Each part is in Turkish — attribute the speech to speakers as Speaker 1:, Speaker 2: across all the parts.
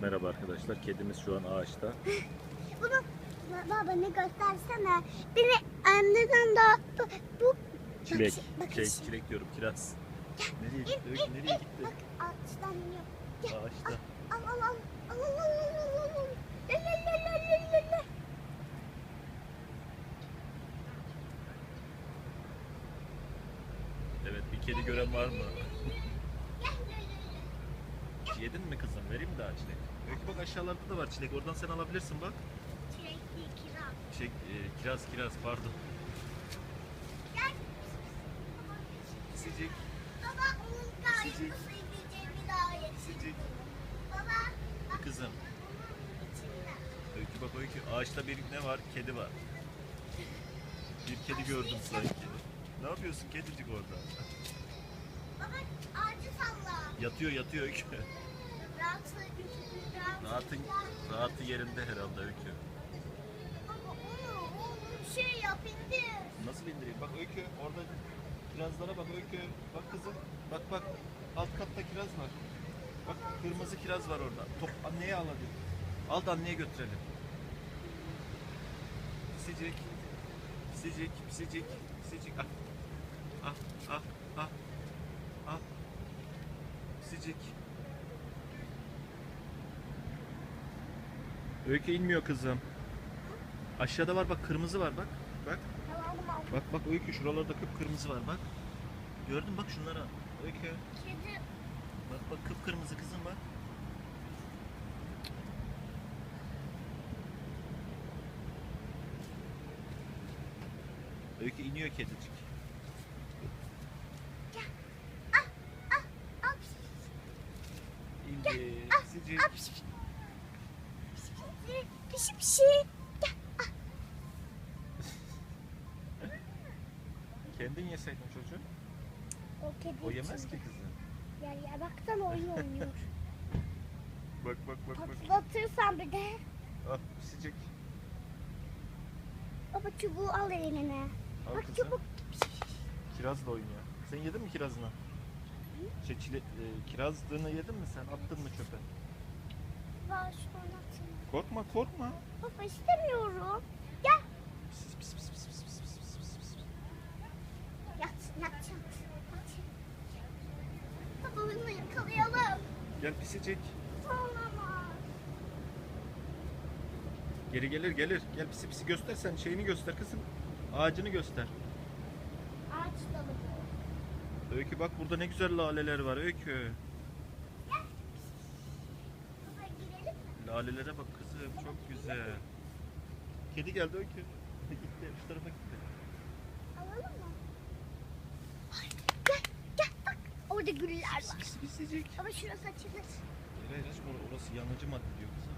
Speaker 1: Merhaba arkadaşlar. Kedimiz şu an ağaçta.
Speaker 2: Bunu baba ne göstersene. Beni anneden daha bu,
Speaker 1: Çilek.
Speaker 2: Bak,
Speaker 1: Şey, çilek diyorum kiraz. Nereye gitti? Öykü nereye gitti?
Speaker 2: Bak ağaçtan iniyor. Gel.
Speaker 1: Ağaçta.
Speaker 2: Al al al. Al al al al al al. La la la la la la la.
Speaker 1: Evet bir kedi gören var mı?
Speaker 2: Gel.
Speaker 1: Yedin mi kızım? Vereyim mi daha çilek? Öykü bak aşağılarda da var çilek. Oradan sen alabilirsin bak.
Speaker 2: Çilekli kiraz.
Speaker 1: Şey, e, kiraz kiraz pardon.
Speaker 2: Gel.
Speaker 1: Sicik.
Speaker 2: Baba onun
Speaker 1: Sıcak.
Speaker 2: nasıl yiyeceğimi daha.
Speaker 1: Sıcak.
Speaker 2: Baba bak
Speaker 1: Kızım. Öykü bak Öykü ağaçta bir ne var? Kedi var. Bir kedi gördüm sanki. Ne yapıyorsun kedicik orada?
Speaker 2: Baba ağacı salla.
Speaker 1: Yatıyor yatıyor Öykü.
Speaker 2: Rahatı, rahatı,
Speaker 1: Rahatın, rahatı yerinde herhalde Öykü.
Speaker 2: Baba onu, onu şey yap indir.
Speaker 1: Nasıl indireyim? Bak Öykü orada kirazlara bak Öykü. Bak kızım. Bak bak alt katta kiraz var. Bak kırmızı kiraz var orada. Top anneye al hadi. Al da anneye götürelim. Pisicik. Pisicik, pisicik, pisicik. Ah. Ah, ah, ah. Ah. Pisicik. Öykü inmiyor kızım. Aşağıda var bak kırmızı var bak. Bak. Bak bak Öykü şuralarda kıpkırmızı var bak. Gördün bak şunlara. Öykü.
Speaker 2: Kedi
Speaker 1: Bak bak kıpkırmızı kızım bak. Öykü iniyor kedicik.
Speaker 2: al.
Speaker 1: İndi. Sıcık.
Speaker 2: Pişi pişi. Gel.
Speaker 1: Kendin yeseydin çocuğu.
Speaker 2: O kedi
Speaker 1: O yemez ki kızım.
Speaker 2: Gel ya baksana oyun oynuyor.
Speaker 1: Bak bak bak bak.
Speaker 2: Patlatırsan bir de.
Speaker 1: Ah sıcak.
Speaker 2: Baba çubuğu al eline.
Speaker 1: Al
Speaker 2: Bak
Speaker 1: kızım.
Speaker 2: çubuk.
Speaker 1: Kirazla oynuyor. Sen yedin mi kirazını? Şey, çile, e, kirazlığını yedin mi sen? Attın mı çöpe?
Speaker 2: Var şu an atayım.
Speaker 1: Korkma korkma.
Speaker 2: Baba istemiyorum. Gel.
Speaker 1: Pis, pis, pis.
Speaker 2: Yat, yat, yat. Baba bunu yakalayalım.
Speaker 1: Gel pisicik.
Speaker 2: Olamaz.
Speaker 1: Geri gelir gelir. Gel pisi pisi göster sen şeyini göster kızım. Ağacını göster.
Speaker 2: Ağaç dalı bu.
Speaker 1: Öykü bak burada ne güzel laleler var Öykü. Gel.
Speaker 2: Baba girelim mi?
Speaker 1: Lalelere bak kızım çok güzel. Kedi geldi Öykü. Gitti şu tarafa gitti.
Speaker 2: Alalım mı? Ay, Gel gel bak. Orada güller var.
Speaker 1: Pis pisicik.
Speaker 2: Ama şurası açılır.
Speaker 1: Hayır hayır or- orası yanıcı madde diyor kızım.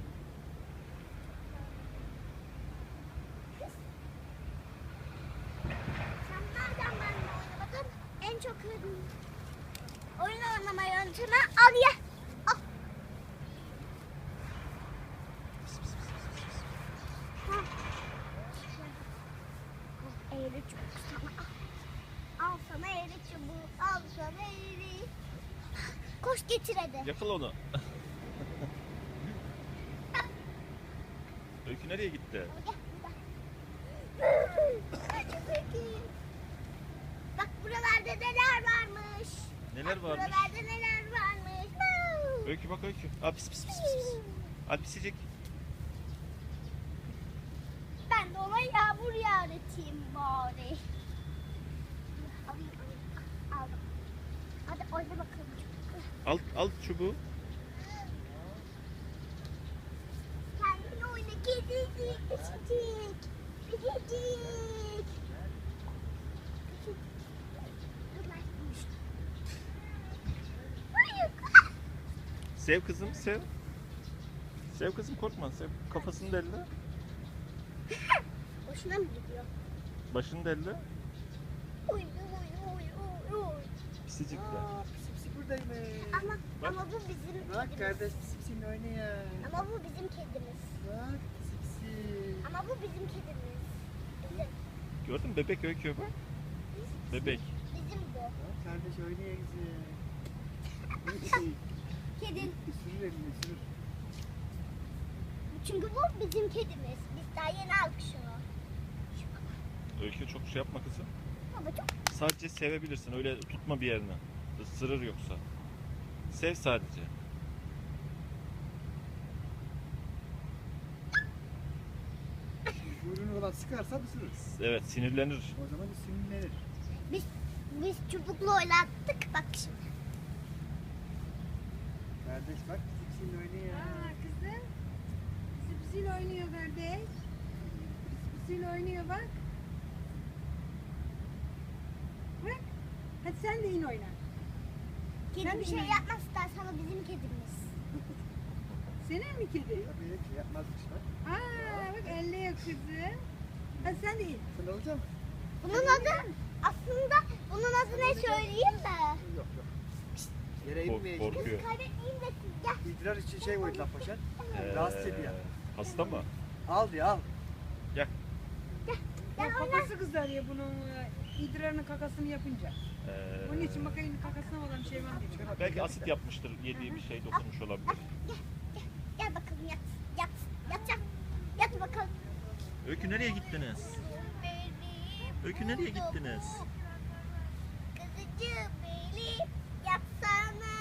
Speaker 2: Sen nereden benimle oynamadın? En çok oyun, oyun oynama yöntemi al ye. Al.
Speaker 1: Pis, pis, pis, pis, pis, pis.
Speaker 2: Ha. Al eğri çubuk sana al. Al sana eğri çubuk. Al sana eğri. Koş getir hadi.
Speaker 1: Yakala onu. Öykü nereye gitti?
Speaker 2: Gel. Bak buralarda neler varmış.
Speaker 1: Neler
Speaker 2: Bak
Speaker 1: varmış?
Speaker 2: Buralarda neler varmış.
Speaker 1: Öykü bak Öykü. Aa pis pis pis pis. pis. Al pisicik.
Speaker 2: Yağratayım bari. Alayım. Hadi oyna bakalım.
Speaker 1: Al al çubuğu.
Speaker 2: Kendin oyna kedicik, küçücük. Küçücük.
Speaker 1: Sev kızım sev. Sev kızım korkma sev. Kafasını delle.
Speaker 2: Boşuna mı gidiyor?
Speaker 1: Başını delle.
Speaker 2: Oy oy oy oy oy.
Speaker 1: Pisicik de.
Speaker 3: Aa, pisi pisi buradaymış.
Speaker 2: Ama
Speaker 1: Bak.
Speaker 2: ama bu bizim
Speaker 3: Bak
Speaker 2: kedimiz.
Speaker 3: kardeş pisi pisiyle oynayan.
Speaker 2: Ama bu bizim kedimiz.
Speaker 3: Bak pisi pisi.
Speaker 2: Ama bu bizim kedimiz. Bizim.
Speaker 1: Gördün mü bebek öyküyor bak. Bebek.
Speaker 2: Bizim bu.
Speaker 3: Bak kardeş oynaya güzel.
Speaker 2: Kedin.
Speaker 3: Sürür elini sürür.
Speaker 2: Çünkü bu bizim kedimiz. Biz daha yeni aldık şunu.
Speaker 1: Öykü çok şey yapma kızım.
Speaker 2: Baba çok
Speaker 1: Sadece sevebilirsin. Öyle tutma bir yerine. Isırır yoksa. Sev sadece.
Speaker 3: Kuyruğunu falan sıkarsa ısırırız.
Speaker 1: Evet sinirlenir.
Speaker 3: O zaman sinirlenir.
Speaker 2: biz biz çubukla oynattık bak şimdi.
Speaker 3: Kardeş bak pisi oynuyor.
Speaker 4: Aa kızım. Pisi oynuyor kardeş. Pisi oynuyor. Bak. Hadi sen de in oyna.
Speaker 2: Kedi
Speaker 4: Sen
Speaker 2: bir şey
Speaker 4: mi?
Speaker 2: yapmaz sana bizim kedimiz.
Speaker 4: Senin mi kedi?
Speaker 3: Böyle şey yapmazmış bak.
Speaker 4: Aa bak elliyor kızım. Hadi sen de in.
Speaker 3: Sen de alacak mısın?
Speaker 2: Bunun adı aslında bunun adı ne söyleyeyim de.
Speaker 3: Yok yok. Yere
Speaker 1: Kork-
Speaker 3: inmeyecek.
Speaker 1: korkuyor.
Speaker 2: Kız kaybetmeyeyim de gel.
Speaker 3: İdrar için şey koydular paşa.
Speaker 1: Ee,
Speaker 3: Rahatsız ediyor.
Speaker 1: Hasta mı?
Speaker 3: Al diye al.
Speaker 2: Gel
Speaker 4: Bak
Speaker 2: oyna.
Speaker 4: kakası kızarıyor bunun idrarının kakasını yapınca.
Speaker 1: Ee,
Speaker 4: Onun için bakayım kakasına olan şey var mı?
Speaker 1: belki asit yapmıştır. Yediği bir şey dokunmuş olabilir.
Speaker 2: Gel bakalım yat. Yat. Yat yat. Yat bakalım.
Speaker 1: Öykü nereye gittiniz? Öykü nereye gittiniz?
Speaker 2: Kızıcığım benim yatsana.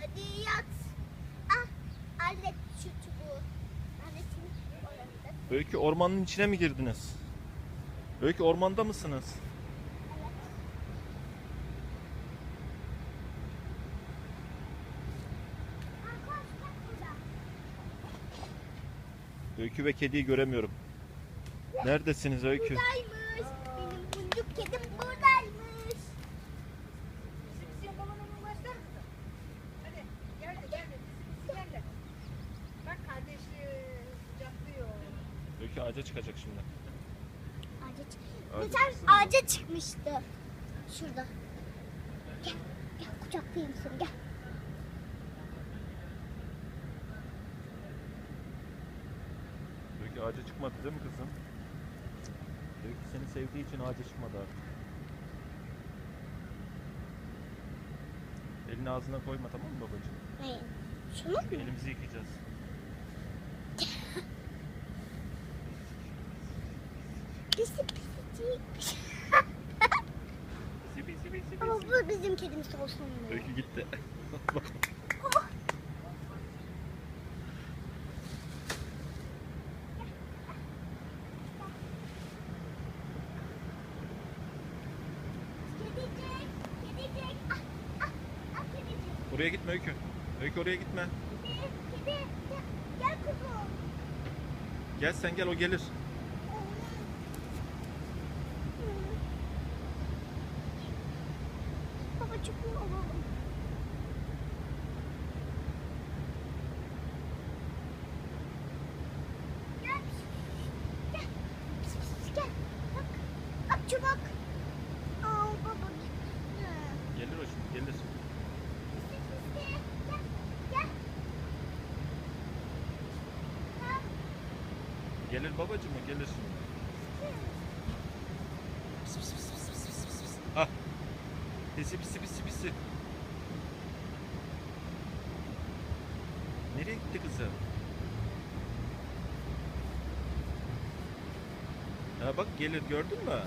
Speaker 2: Hadi yat. Ah anne şu çubuğu. Annesini orada.
Speaker 1: Öykü ormanın içine mi girdiniz? Öykü ormanda mısınız?
Speaker 2: Ah, koş, bak burada.
Speaker 1: Öykü ve kediyi göremiyorum. Neredesiniz Öykü?
Speaker 2: Buradaymış. Benim buncuk kedim buradaymış.
Speaker 4: Pisi pisi balonunu başlar mısın? Hadi gel de gel de pisi pisi gel de. Bak kardeşi kucaklıyor.
Speaker 1: Öykü ağaca çıkacak şimdi.
Speaker 2: Ağaca çık.
Speaker 1: Ağaca
Speaker 2: Geçen ağaca çıkmıştı. Şurada. Gel. Gel kucaklayayım seni gel.
Speaker 1: Ağaca çıkmadı değil mi kızım? Öykü seni sevdiği için ağaca çıkmadı artık. Elini ağzına koyma tamam mı babacığım?
Speaker 2: Hayır. Şunu
Speaker 1: Çünkü elimizi yıkayacağız.
Speaker 2: pisi pisicik.
Speaker 1: Sibi sibi sibi
Speaker 2: Ama
Speaker 1: sibi.
Speaker 2: bu bizim kedimiz olsun. mu?
Speaker 1: Öykü gitti. Bak.
Speaker 2: Kedicik. Kedicik. Ah, ah, ah kedicik.
Speaker 1: Oraya gitme Öykü. Öykü oraya gitme.
Speaker 2: Kedi, kedi. Gel,
Speaker 1: gel sen gel o gelir.
Speaker 2: Babacık ne olalım? Gel. Gel. Pis, pis, pis, Gel. Bak. Bak çubuk. Aa baba gitti.
Speaker 1: Gelir o şimdi gelir.
Speaker 2: Pis, pis, pis, Gel. Gel. Gel.
Speaker 1: Gelir babacığım o gelir şimdi. Pis, pis, pis, pis, pis, pis, pis. Ah. Pisi pisi pisi pisi. Nereye gitti kızım? Ha bak gelir gördün mü?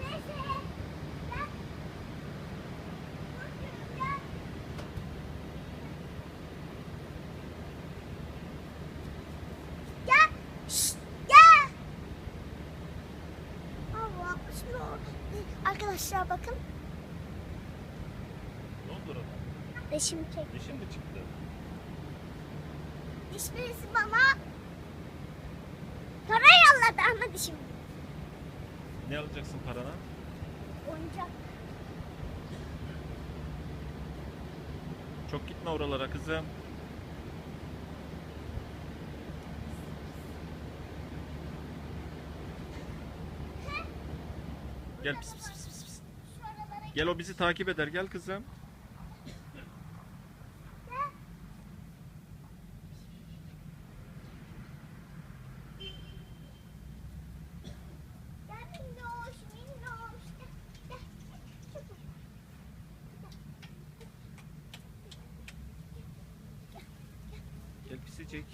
Speaker 2: Neyse. Gel. Gel. Gel. Şşt, gel. Allah şunu. Arkadaşlar bakın.
Speaker 1: Ne oldu orada?
Speaker 2: Eşim çek.
Speaker 1: Dişin mi çıktı?
Speaker 2: Hiçbirisi bana para yolladı ama dişim
Speaker 1: Ne alacaksın parana?
Speaker 2: oyuncak.
Speaker 1: Çok gitme oralara kızım. Gel pis pis pis pis. pis.
Speaker 2: Şu aralara
Speaker 1: Gel o bizi takip eder gel kızım.
Speaker 2: gel. Gel minnoş, minnoş. Gel, gel. Çabuk.
Speaker 1: Gel pisi
Speaker 5: gidecek.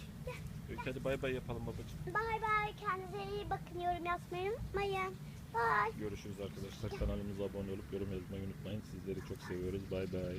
Speaker 5: Öykü hadi bay bay yapalım babacığım.
Speaker 2: Bay bay. Kendinize iyi bakın. Yorum yazmayı unutmayın. Bye.
Speaker 1: Görüşürüz arkadaşlar. Kanalımıza abone olup yorum yazmayı unutmayın. Sizleri çok seviyoruz. Bay bay.